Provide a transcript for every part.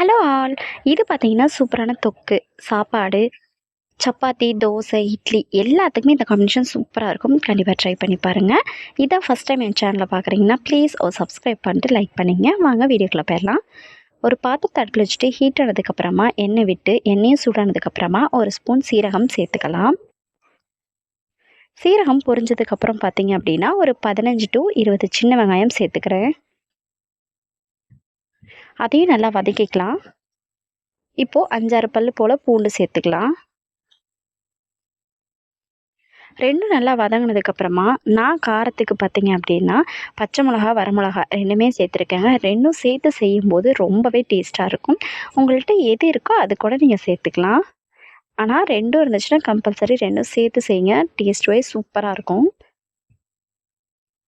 Hello all. இது பார்த்தீங்கன்னா சூப்பரான தொக்கு சாப்பாடு சப்பாத்தி தோசை இட்லி எல்லாத்துக்குமே இந்த காம்பினேஷன் சூப்பராக இருக்கும். கண்டிப்பாக ட்ரை பண்ணி பாருங்கள் இதான் ஃபஸ்ட் டைம் என் சேனலில் பார்க்குறீங்கன்னா ப்ளீஸ் ஒரு சப்ஸ்கிரைப் பண்ணிட்டு லைக் பண்ணிங்க. வாங்க வீடியோக்குள்ளே போயிடலாம். ஒரு பாத்திரத்தை அடுப்பில் வச்சுட்டு ஹீட் ஆனதுக்கப்புறமா எண்ணெய் விட்டு எண்ணெயும் சூடானதுக்கப்புறமா ஒரு ஸ்பூன் சீரகம் சேர்த்துக்கலாம். சீரகம் பொரிஞ்சதுக்கப்புறம் பார்த்தீங்க அப்படின்னா ஒரு பதினஞ்சு டு இருபது சின்ன வெங்காயம் சேர்த்துக்கிறேன். அதையும் நல்லா வதக்கிக்கலாம். இப்போது அஞ்சாறு பல் போல் பூண்டு சேர்த்துக்கலாம். ரெண்டும் நல்லா வதங்கினதுக்கப்புறமா நான் காரத்துக்கு பார்த்தீங்க அப்படின்னா பச்சை மிளகா வரமிளகா ரெண்டுமே சேர்த்துருக்கேங்க. ரெண்டும் சேர்த்து செய்யும்போது ரொம்பவே டேஸ்ட்டாக இருக்கும். உங்கள்கிட்ட எது இருக்கோ அது கூட நீங்கள் சேர்த்துக்கலாம். ஆனால் ரெண்டும் இருந்துச்சுன்னா கம்பல்சரி ரெண்டும் சேர்த்து செய்யுங்க. டேஸ்ட் வைஸ் சூப்பராக இருக்கும்.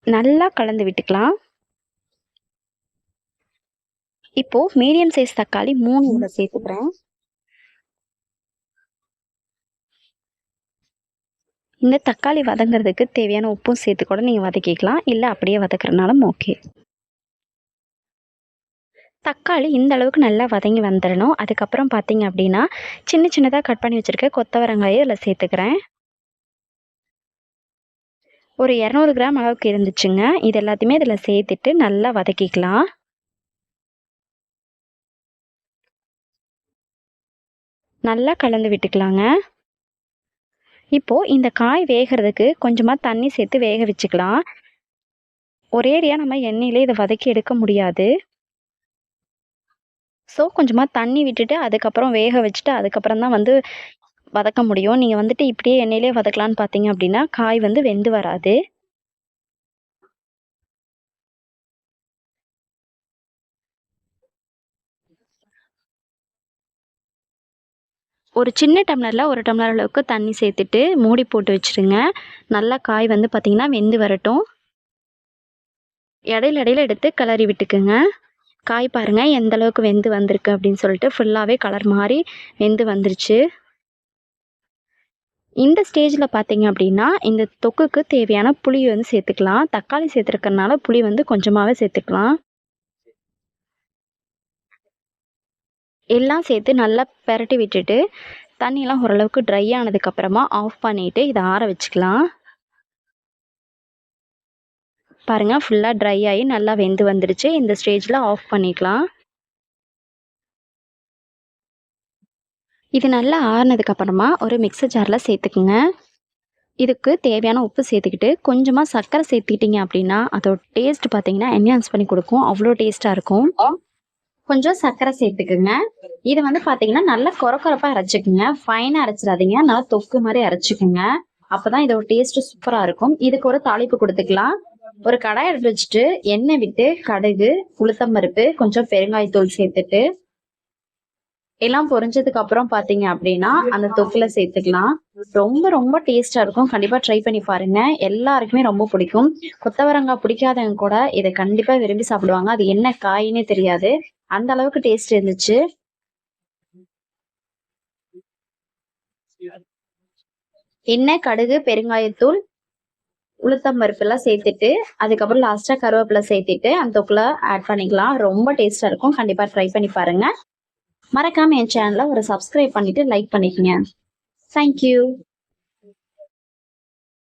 நல்லா கலந்து விட்டுக்கலாம். இப்போது மீடியம் சைஸ் தக்காளி மூணு உள்ள சேர்த்துக்கிறேன். இந்த தக்காளி வதங்கிறதுக்கு தேவையான உப்பும் சேர்த்து கூட நீங்கள் வதக்கிக்கலாம். இல்லை அப்படியே வதக்குறனாலும் ஓகே தக்காளி இந்த அளவுக்கு நல்லா வதங்கி வந்துடணும் அதுக்கப்புறம் பார்த்தீங்க அப்படின்னா சின்ன சின்னதாக கட் பண்ணி வச்சுருக்க கொத்தவரங்காயை இதில் சேர்த்துக்கிறேன். ஒரு இரநூறு கிராம் அளவுக்கு இருந்துச்சுங்க. இது எல்லாத்தையுமே இதில் சேர்த்துட்டு நல்லா வதக்கிக்கலாம். நல்லா கலந்து விட்டுக்கலாங்க. இப்போது இந்த காய் வேகிறதுக்கு கொஞ்சமாக தண்ணி சேர்த்து வேக வச்சுக்கலாம். ஒரேடியாக நம்ம எண்ணெயிலே இதை வதக்கி எடுக்க முடியாது. ஸோ கொஞ்சமாக தண்ணி விட்டுட்டு அதுக்கப்புறம் வேக வச்சுட்டு அதுக்கப்புறம் தான் வந்து வதக்க முடியும். நீங்கள் வந்துட்டு இப்படியே எண்ணெயிலே வதக்கலான்னு பார்த்தீங்க அப்படின்னா காய் வந்து வெந்து வராது. ஒரு சின்ன டம்ளரில் ஒரு டம்ளர் அளவுக்கு தண்ணி சேர்த்துட்டு மூடி போட்டு வச்சுருங்க. நல்லா காய் வந்து பார்த்திங்கன்னா வெந்து வரட்டும். இடையில இடையில எடுத்து கிளறி விட்டுக்குங்க. காய் பாருங்கள் எந்த அளவுக்கு வெந்து வந்திருக்கு அப்படின்னு சொல்லிட்டு ஃபுல்லாகவே கலர் மாதிரி வெந்து வந்துருச்சு. இந்த ஸ்டேஜில் பார்த்தீங்க அப்படின்னா இந்த தொக்குக்கு தேவையான புளி வந்து சேர்த்துக்கலாம். தக்காளி சேர்த்துருக்கறனால புளி வந்து கொஞ்சமாகவே சேர்த்துக்கலாம். எல்லாம் சேர்த்து நல்லா பெரட்டி விட்டுட்டு தண்ணியெலாம் ஓரளவுக்கு ட்ரை ஆனதுக்கப்புறமா ஆஃப் பண்ணிவிட்டு இதை ஆற வச்சுக்கலாம். பாருங்கள் ஃபுல்லாக ட்ரை ஆகி நல்லா வெந்து வந்துடுச்சு இந்த ஸ்டேஜில் ஆஃப் பண்ணிக்கலாம். இது நல்லா ஆறுனதுக்கப்புறமா ஒரு மிக்சர் ஜாரில் சேர்த்துக்குங்க. இதுக்கு தேவையான உப்பு சேர்த்துக்கிட்டு கொஞ்சமாக சர்க்கரை சேர்த்துக்கிட்டிங்க அப்படின்னா அதோட டேஸ்ட் பார்த்தீங்கன்னா என்ஹான்ஸ் பண்ணி கொடுக்கும். அவ்வளோ டேஸ்ட்டாக இருக்கும். கொஞ்சம் சர்க்கரை சேர்த்துக்குங்க. இது வந்து பார்த்தீங்கன்னா நல்லா குறக்குறப்பாக அரைச்சிக்குங்க. ஃபைனாக அரைச்சிடாதீங்க. நல்லா தொக்கு மாதிரி அரைச்சிக்குங்க. அப்போதான் இதோட டேஸ்ட் சூப்பராக இருக்கும். இதுக்கு ஒரு தாளிப்பு கொடுத்துக்கலாம். ஒரு கடாய் எடுத்து வச்சுட்டு எண்ணெய் விட்டு கடுகு உளுத்தம்பருப்பு கொஞ்சம் பெருங்காயத்தூள் சேர்த்துட்டு எல்லாம் பொரிஞ்சதுக்கு அப்புறம் பாத்தீங்க அப்படின்னா அந்த தொக்குல சேர்த்துக்கலாம். ரொம்ப ரொம்ப டேஸ்டா இருக்கும். கண்டிப்பா ட்ரை பண்ணி பாருங்க. எல்லாருக்குமே ரொம்ப பிடிக்கும். கொத்தவரங்காய் பிடிக்காதவங்க கூட இதை கண்டிப்பா விரும்பி சாப்பிடுவாங்க. அது என்ன காயினே தெரியாது. அந்த அளவுக்கு டேஸ்ட் இருந்துச்சு. எண்ணெய் கடுகு பெருங்காயத்தூள் உளுத்தம் பருப்பு எல்லாம் சேர்த்துட்டு அதுக்கப்புறம் லாஸ்டா கருவேப்பிலை சேர்த்துட்டு அந்த தொக்குல ஆட் பண்ணிக்கலாம். ரொம்ப டேஸ்டா இருக்கும். கண்டிப்பா ட்ரை பண்ணி பாருங்க. மறக்காம என் சேனலை ஒரு சப்ஸ்கிரைப் பண்ணிட்டு லைக் பண்ணிக்கங்க. தேங்க்யூ